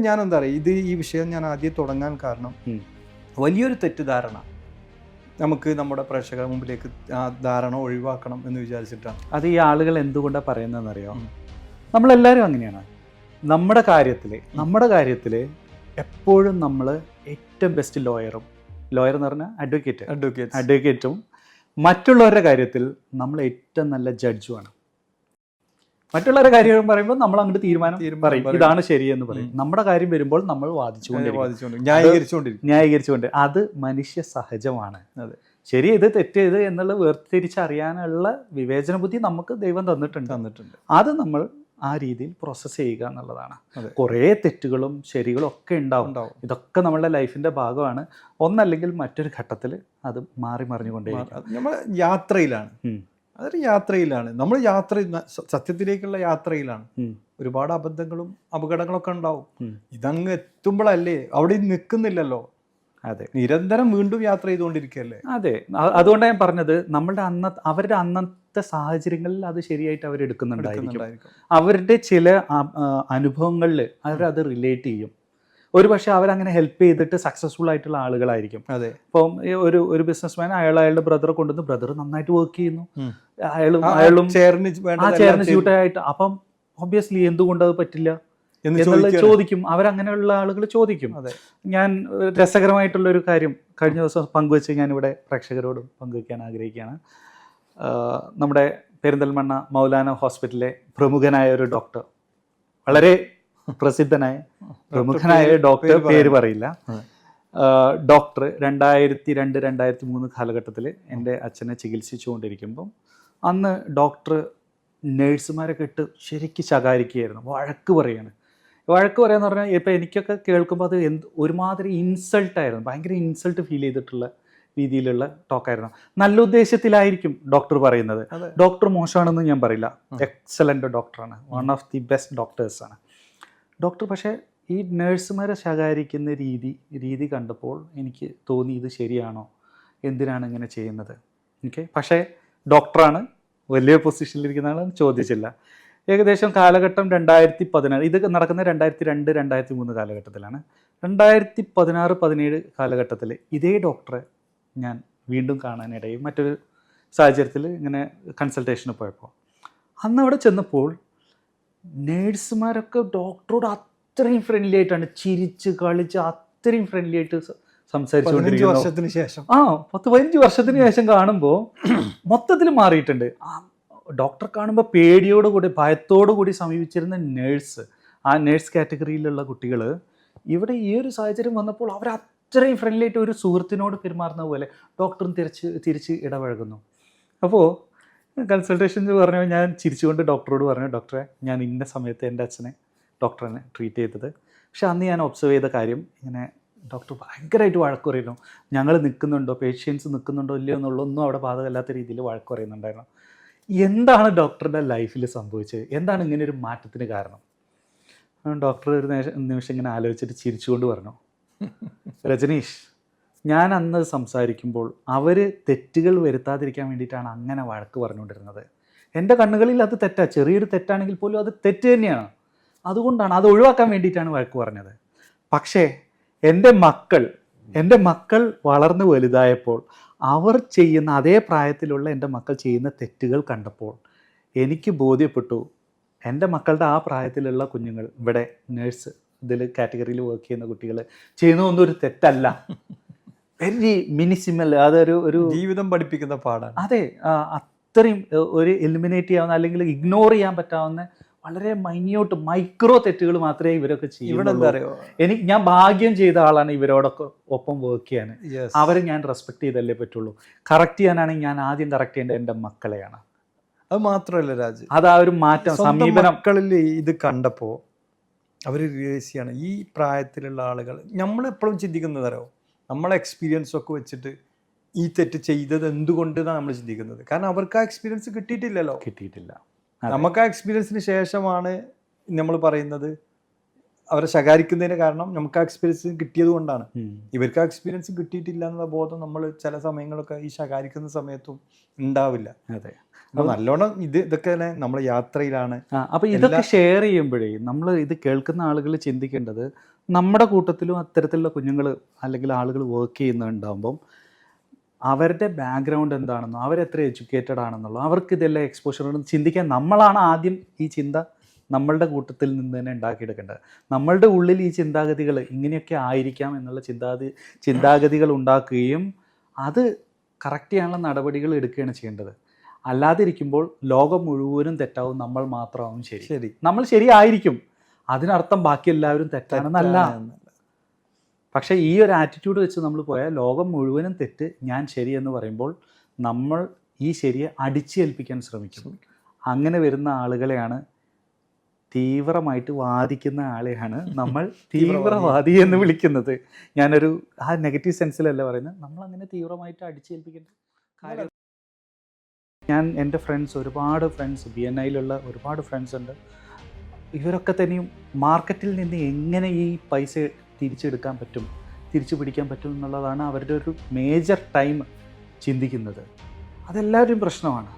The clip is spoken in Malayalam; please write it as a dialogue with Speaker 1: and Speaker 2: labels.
Speaker 1: ഞാൻ എന്താ പറയുക ഇത് ഈ വിഷയം ഞാൻ ആദ്യം തുടങ്ങാൻ കാരണം വലിയൊരു തെറ്റിദ്ധാരണ നമുക്ക് നമ്മുടെ പ്രേക്ഷകരുടെ മുമ്പിലേക്ക് ആ ധാരണ ഒഴിവാക്കണം എന്ന് വിചാരിച്ചിട്ടാണ്.
Speaker 2: അത് ഈ ആളുകൾ എന്തുകൊണ്ടാണ് പറയുന്നതെന്നറിയോ. നമ്മളെല്ലാവരും അങ്ങനെയാണ്. നമ്മുടെ കാര്യത്തിൽ നമ്മുടെ കാര്യത്തിൽ എപ്പോഴും നമ്മൾ ഏറ്റവും ബെസ്റ്റ് ലോയറും ലോയർ എന്ന് പറഞ്ഞാൽ അഡ്വക്കേറ്റ്
Speaker 1: അഡ്വക്കേറ്റ്
Speaker 2: അഡ്വക്കേറ്റും മറ്റുള്ളവരുടെ കാര്യത്തിൽ നമ്മൾ ഏറ്റവും നല്ല ജഡ്ജുമാണ് മറ്റുള്ളവരുടെ കാര്യം പറയുമ്പോൾ നമ്മൾ അങ്ങോട്ട് തീരുമാനം പറയും. ഇതാണ് ശരിയെന്ന് പറയും. നമ്മുടെ കാര്യം വരുമ്പോൾ നമ്മൾ
Speaker 1: വാദിച്ചുകൊണ്ട്
Speaker 2: ന്യായീകരിച്ചുകൊണ്ട് അത് മനുഷ്യ സഹജമാണ്. ശരി ഇത് തെറ്റ് ഇത് എന്നുള്ള വേർതിരിച്ചറിയാനുള്ള വിവേചന ബുദ്ധി നമുക്ക് ദൈവം തന്നിട്ടുണ്ട്.
Speaker 1: തന്നിട്ടുണ്ട്.
Speaker 2: അത് നമ്മൾ ആ രീതിയിൽ പ്രോസസ്സ് ചെയ്യുക എന്നുള്ളതാണ്. കുറെ തെറ്റുകളും ശരികളും ഒക്കെ ഉണ്ടാവും. ഇതൊക്കെ നമ്മളുടെ ലൈഫിന്റെ ഭാഗമാണ്. ഒന്നല്ലെങ്കിൽ മറ്റൊരു ഘട്ടത്തിൽ അത് മാറി മറിഞ്ഞുകൊണ്ടേ
Speaker 1: നമ്മൾ യാത്രയിലാണ്. അതൊരു യാത്രയിലാണ്. നമ്മൾ യാത്ര സത്യത്തിലേക്കുള്ള യാത്രയിലാണ്. ഒരുപാട് അബദ്ധങ്ങളും അപകടങ്ങളൊക്കെ ഉണ്ടാവും. ഇതങ്ങ് എത്തുമ്പോഴല്ലേ അവിടെ നിൽക്കുന്നില്ലല്ലോ.
Speaker 2: അതെ.
Speaker 1: നിരന്തരം വീണ്ടും യാത്ര ചെയ്തുകൊണ്ടിരിക്കുകയല്ലേ?
Speaker 2: അതെ. അതുകൊണ്ടാണ് ഞാൻ പറഞ്ഞത് നമ്മളുടെ അന്ന അവരുടെ അന്നത്തെ സാഹചര്യങ്ങളിൽ അത് ശരിയായിട്ട് അവർ എടുക്കുന്നുണ്ടായിരിക്കും. അവരുടെ ചില അനുഭവങ്ങളിൽ അവരത് റിലേറ്റ് ചെയ്യും. ഒരു പക്ഷേ അവരങ്ങനെ ഹെൽപ്പ് ചെയ്തിട്ട് സക്സസ്ഫുൾ ആയിട്ടുള്ള ആളുകളായിരിക്കും.
Speaker 1: അതെ.
Speaker 2: ഇപ്പം ഒരു ഒരു ബിസിനസ്മാൻ അയാൾ അയാളുടെ ബ്രദറെ കൊണ്ടുവന്ന് ബ്രദർ നന്നായിട്ട് വർക്ക് ചെയ്യുന്നു. അയാളും അയാളും
Speaker 1: ചേർന്ന്
Speaker 2: ആ ചേർന്ന് സ്യൂട്ടായിട്ട് അപ്പം ഒബ്വിയസ്ലി എന്തുകൊണ്ട് അത് പറ്റില്ല?
Speaker 1: എന്ന്
Speaker 2: എന്നുള്ളത്. ചോദിക്കും. അവരങ്ങനെയുള്ള ആളുകൾ ചോദിക്കും.
Speaker 1: അതെ.
Speaker 2: ഞാൻ രസകരമായിട്ടുള്ള ഒരു കാര്യം കഴിഞ്ഞ ദിവസം പങ്കുവെച്ച് ഞാനിവിടെ പ്രേക്ഷകരോട് പങ്കുവയ്ക്കാൻ ആഗ്രഹിക്കുകയാണ്. നമ്മുടെ പെരിന്തൽമണ്ണ മൗലാന ഹോസ്പിറ്റലിലെ പ്രമുഖനായ ഒരു ഡോക്ടർ വളരെ പ്രസിദ്ധനായ പ്രമുഖനായ ഡോക്ടർ
Speaker 1: പേര്
Speaker 2: പറയില്ല. ഡോക്ടർ രണ്ടായിരത്തി രണ്ട് രണ്ടായിരത്തി മൂന്ന് കാലഘട്ടത്തിൽ എന്റെ അച്ഛനെ ചികിത്സിച്ചുകൊണ്ടിരിക്കുമ്പം അന്ന് ഡോക്ടർ നേഴ്സുമാരൊക്കെ ഇട്ട് ശരിക്ക് ശകാരിക്കുകയായിരുന്നു. വഴക്ക് പറയാണ്. വഴക്ക് പറയാന്ന് പറഞ്ഞാൽ ഇപ്പം എനിക്കൊക്കെ കേൾക്കുമ്പോൾ അത് എന്ത് ഒരുമാതിരി ഇൻസൾട്ടായിരുന്നു ഭയങ്കര ഇൻസൾട്ട് ഫീൽ ചെയ്തിട്ടുള്ള രീതിയിലുള്ള ടോക്കായിരുന്നു നല്ല ഉദ്ദേശത്തിലായിരിക്കും ഡോക്ടർ പറയുന്നത്. ഡോക്ടർ മോശമാണെന്ന് ഞാൻ പറയില്ല. എക്സലന്റ് ഡോക്ടറാണ് വൺ ഓഫ് ദി ബെസ്റ്റ് ഡോക്ടേഴ്സാണ് ഡോക്ടർ പക്ഷേ ഈ നേഴ്സുമാരെ ശകാരിക്കുന്ന രീതി രീതി കണ്ടപ്പോൾ എനിക്ക് തോന്നി ഇത് ശരിയാണോ? എന്തിനാണ് ഇങ്ങനെ ചെയ്യുന്നത്? ഓക്കെ പക്ഷേ ഡോക്ടറാണ് വലിയ പൊസിഷനിലിരിക്കുന്ന ആളാണ് ചോദിച്ചില്ല. ഏകദേശം കാലഘട്ടം രണ്ടായിരത്തി പതിനാറ് ഇത് നടക്കുന്ന രണ്ടായിരത്തി രണ്ട് രണ്ടായിരത്തി മൂന്ന് കാലഘട്ടത്തിലാണ്. രണ്ടായിരത്തി പതിനാറ് പതിനേഴ് കാലഘട്ടത്തിൽ ഇതേ ഡോക്ടറെ ഞാൻ വീണ്ടും കാണാനിടയും മറ്റൊരു സാഹചര്യത്തിൽ ഇങ്ങനെ കൺസൾട്ടേഷന് പോയപ്പോൾ. അന്ന് അവിടെ ചെന്നപ്പോൾ നേഴ്സുമാരൊക്കെ ഡോക്ടറോട് അത്രയും ഫ്രണ്ട്ലി ആയിട്ടാണ് ചിരിച്ച് കളിച്ച് അത്രയും ഫ്രണ്ട്ലി ആയിട്ട്
Speaker 1: സംസാരിച്ചു
Speaker 2: സംസാരിച്ചുകൊണ്ടിരിക്കുന്നു.
Speaker 1: വർഷത്തിന് ശേഷം.
Speaker 2: ആ പത്ത് പതിനഞ്ച് വർഷത്തിന് ശേഷം കാണുമ്പോൾ മൊത്തത്തിൽ മാറിയിട്ടുണ്ട്. ആ ഡോക്ടർ കാണുമ്പോൾ പേടിയോട് കൂടി ഭയത്തോടു കൂടി സമീപിച്ചിരുന്ന നേഴ്സ് ആ നേഴ്സ് കാറ്റഗറിയിലുള്ള കുട്ടികൾ ഇവിടെ ഈ ഒരു സാഹചര്യം വന്നപ്പോൾ അവർ അത്രയും ഫ്രണ്ട്ലി ആയിട്ട് ഒരു സുഹൃത്തിനോട് പെരുമാറുന്ന പോലെ ഡോക്ടറും തിരിച്ച് തിരിച്ച് ഇടപഴകുന്നു. അപ്പോൾ കൺസൾട്ടേഷൻ പറഞ്ഞു ഞാൻ ചിരിച്ചുകൊണ്ട് ഡോക്ടറോട് പറഞ്ഞു ഡോക്ടറെ ഞാൻ ഇന്ന സമയത്ത് എന്റെ അച്ഛനെ ഡോക്ടറിനെ ട്രീറ്റ് ചെയ്തത്. പക്ഷെ അന്ന് ഞാൻ ഒബ്സർവ് ചെയ്ത കാര്യം ഇങ്ങനെ ഡോക്ടർ ഭയങ്കരമായിട്ട് വഴക്ക് പറയുന്നു. ഞങ്ങൾ നിൽക്കുന്നുണ്ടോ? പേഷ്യൻസ് നിൽക്കുന്നുണ്ടോ? ഇല്ലയോ എന്നുള്ളതൊന്നും അവിടെ ബാധകമല്ലാത്ത രീതിയിൽ വഴക്ക് പറയുന്നുണ്ടായിരുന്നു. എന്താണ് ഡോക്ടറുടെ ലൈഫിൽ സംഭവിച്ചത്? എന്താണ് ഇങ്ങനെ ഒരു മാറ്റത്തിന് കാരണം? ഡോക്ടർ ഒരു നിമിഷം ഇങ്ങനെ ആലോചിച്ചിട്ട് ചിരിച്ചുകൊണ്ട് പറഞ്ഞു. രജനീഷ് ഞാൻ അന്ന് സംസാരിക്കുമ്പോൾ അവർ തെറ്റുകൾ വരുത്താതിരിക്കാൻ വേണ്ടിയിട്ടാണ് അങ്ങനെ വഴക്ക് പറഞ്ഞുകൊണ്ടിരുന്നത്. എന്റെ കണ്ണുകളിൽ അത് തെറ്റാ. ചെറിയൊരു തെറ്റാണെങ്കിൽ പോലും അത് തെറ്റ് തന്നെയാണ്. അതുകൊണ്ടാണ് അത് ഒഴിവാക്കാൻ വേണ്ടിയിട്ടാണ് വഴക്ക് പറഞ്ഞത്. പക്ഷേ എന്റെ മക്കൾ എന്റെ മക്കൾ വളർന്നു വലുതായപ്പോൾ അവർ ചെയ്യുന്ന അതേ പ്രായത്തിലുള്ള എന്റെ മക്കൾ ചെയ്യുന്ന തെറ്റുകൾ കണ്ടപ്പോൾ എനിക്ക് ബോധ്യപ്പെട്ടു എന്റെ മക്കളുടെ ആ പ്രായത്തിലുള്ള കുഞ്ഞുങ്ങൾ ഇവിടെ നേഴ്സ് ഇതിൽ കാറ്റഗറിയിൽ വർക്ക് ചെയ്യുന്ന കുട്ടികൾ ചെയ്യുന്നതൊന്നും ഒരു തെറ്റല്ല. വെരി മിനിസിമൽ അതൊരു ഒരു
Speaker 1: ജീവിതം പഠിപ്പിക്കുന്ന പാടാണ്.
Speaker 2: അതെ അത്രയും ഒരു എലിമിനേറ്റ് ചെയ്യാവുന്ന അല്ലെങ്കിൽ ഇഗ്നോർ ചെയ്യാൻ പറ്റാവുന്ന വളരെ മൈന്യൂട്ട് മൈക്രോ തെറ്റുകൾ മാത്രമേ ഇവരൊക്കെ
Speaker 1: ഇവിടെ
Speaker 2: ചെയ്യുള്ളൂ എനിക്ക് ഞാൻ ഭാഗ്യം ചെയ്ത ആളാണ് ഇവരോടൊക്കെ ഒപ്പം വർക്ക് ചെയ്യാൻ. അവരെ ഞാൻ റെസ്പെക്ട് ചെയ്തല്ലേ പറ്റുള്ളൂ. കറക്റ്റ് ചെയ്യാനാണെങ്കിൽ ഞാൻ ആദ്യം കറക്റ്റ് ചെയ്യേണ്ടത് എന്റെ മക്കളെയാണ്.
Speaker 1: അത് മാത്രമല്ല രാജ്.
Speaker 2: അത് ആ ഒരു മാറ്റം സമീപന.
Speaker 1: മക്കളിൽ ഇത് കണ്ടപ്പോൾ അവർ റിയലൈസ് ചെയ്യണം ഈ പ്രായത്തിലുള്ള ആളുകൾ നമ്മളെപ്പോഴും ചിന്തിക്കുന്നതരോ നമ്മളെ എക്സ്പീരിയൻസ് ഒക്കെ വെച്ചിട്ട് ഈ തെറ്റ് ചെയ്തത് എന്തുകൊണ്ടെന്നാണ് നമ്മൾ ചിന്തിക്കുന്നത്. കാരണം അവർക്ക് ആ എക്സ്പീരിയൻസ് കിട്ടിയിട്ടില്ലല്ലോ.
Speaker 2: കിട്ടിയിട്ടില്ല.
Speaker 1: നമുക്ക് ആ എക്സ്പീരിയൻസിന് ശേഷമാണ് നമ്മൾ പറയുന്നത് അവരെ ശകാരിക്കുന്നതിന് കാരണം നമുക്ക് ആ എക്സ്പീരിയൻസ് കിട്ടിയത് കൊണ്ടാണ്. ഇവർക്ക് ആ എക്സ്പീരിയൻസ് കിട്ടിയിട്ടില്ല എന്നുള്ള ബോധം നമ്മൾ ചില സമയങ്ങളൊക്കെ ഈ ശകാരിക്കുന്ന സമയത്തും ഉണ്ടാവില്ല.
Speaker 2: അതെ.
Speaker 1: അപ്പൊ നല്ലോണം ഇത് ഇതൊക്കെ തന്നെ നമ്മൾ യാത്രയിലാണ്.
Speaker 2: അപ്പൊ ഇതൊക്കെ ഷെയർ ചെയ്യുമ്പോഴേ നമ്മൾ ഇത് കേൾക്കുന്ന ആളുകൾ ചിന്തിക്കേണ്ടത് നമ്മുടെ കൂട്ടത്തിലും അത്തരത്തിലുള്ള കുഞ്ഞുങ്ങൾ അല്ലെങ്കിൽ ആളുകൾ വർക്ക് ചെയ്യുന്നുണ്ടാകുമ്പം അവരുടെ ബാക്ക്ഗ്രൗണ്ട് എന്താണെന്നോ അവരെത്ര എഡ്യൂക്കേറ്റഡ് ആണെന്നുള്ളോ അവർക്ക് ഇതെല്ലാം എക്സ്പോഷർ ഉണ്ടെന്ന് ചിന്തിക്കാൻ നമ്മളാണ് ആദ്യം ഈ ചിന്ത നമ്മളുടെ കൂട്ടത്തിൽ നിന്ന് തന്നെ ഉണ്ടാക്കിയെടുക്കേണ്ടത്. നമ്മളുടെ ഉള്ളിൽ ഈ ചിന്താഗതികൾ ഇങ്ങനെയൊക്കെ ആയിരിക്കാം എന്നുള്ള ചിന്താഗതി ചിന്താഗതികൾ ഉണ്ടാക്കുകയും അത് കറക്റ്റ് ചെയ്യാനുള്ള നടപടികൾ എടുക്കുകയാണ് ചെയ്യേണ്ടത്. അല്ലാതിരിക്കുമ്പോൾ ലോകം മുഴുവനും തെറ്റാവും നമ്മൾ മാത്രമാവും ശരി.
Speaker 1: ശരി.
Speaker 2: നമ്മൾ ശരിയായിരിക്കും. അതിനർത്ഥം ബാക്കി എല്ലാവരും തെറ്റാണെന്നല്ല. പക്ഷെ ഈ ഒരു ആറ്റിറ്റ്യൂഡ് വെച്ച് നമ്മൾ പോയാൽ ലോകം മുഴുവനും തെറ്റ് ഞാൻ ശരി എന്ന് പറയുമ്പോൾ നമ്മൾ ഈ ശരിയെ അടിച്ചേൽപ്പിക്കാൻ ശ്രമിക്കും. അങ്ങനെ വരുന്ന ആളുകളെയാണ് തീവ്രമായിട്ട് വാദിക്കുന്ന ആളെയാണ് നമ്മൾ തീവ്രവാദി എന്ന് വിളിക്കുന്നത്. ഞാനൊരു ആ നെഗറ്റീവ് സെൻസിലല്ല പറയുന്നത്. നമ്മൾ അങ്ങനെ തീവ്രമായിട്ട് അടിച്ചേൽപ്പിക്കേണ്ട കാര്യം. ഞാൻ എന്റെ ഫ്രണ്ട്സ് ഒരുപാട് ഫ്രണ്ട്സ് ബി എൻ ഐയിലുള്ള ഒരുപാട് ഫ്രണ്ട്സ് ഉണ്ട്. ഇവരൊക്കെ തന്നെയും മാർക്കറ്റിൽ നിന്ന് എങ്ങനെ ഈ പൈസ തിരിച്ചെടുക്കാൻ പറ്റും തിരിച്ചു പിടിക്കാൻ പറ്റും എന്നുള്ളതാണ് അവരുടെ ഒരു മേജർ ടൈം ചിന്തിക്കുന്നത്. അതെല്ലാവരും പ്രശ്നമാണ്.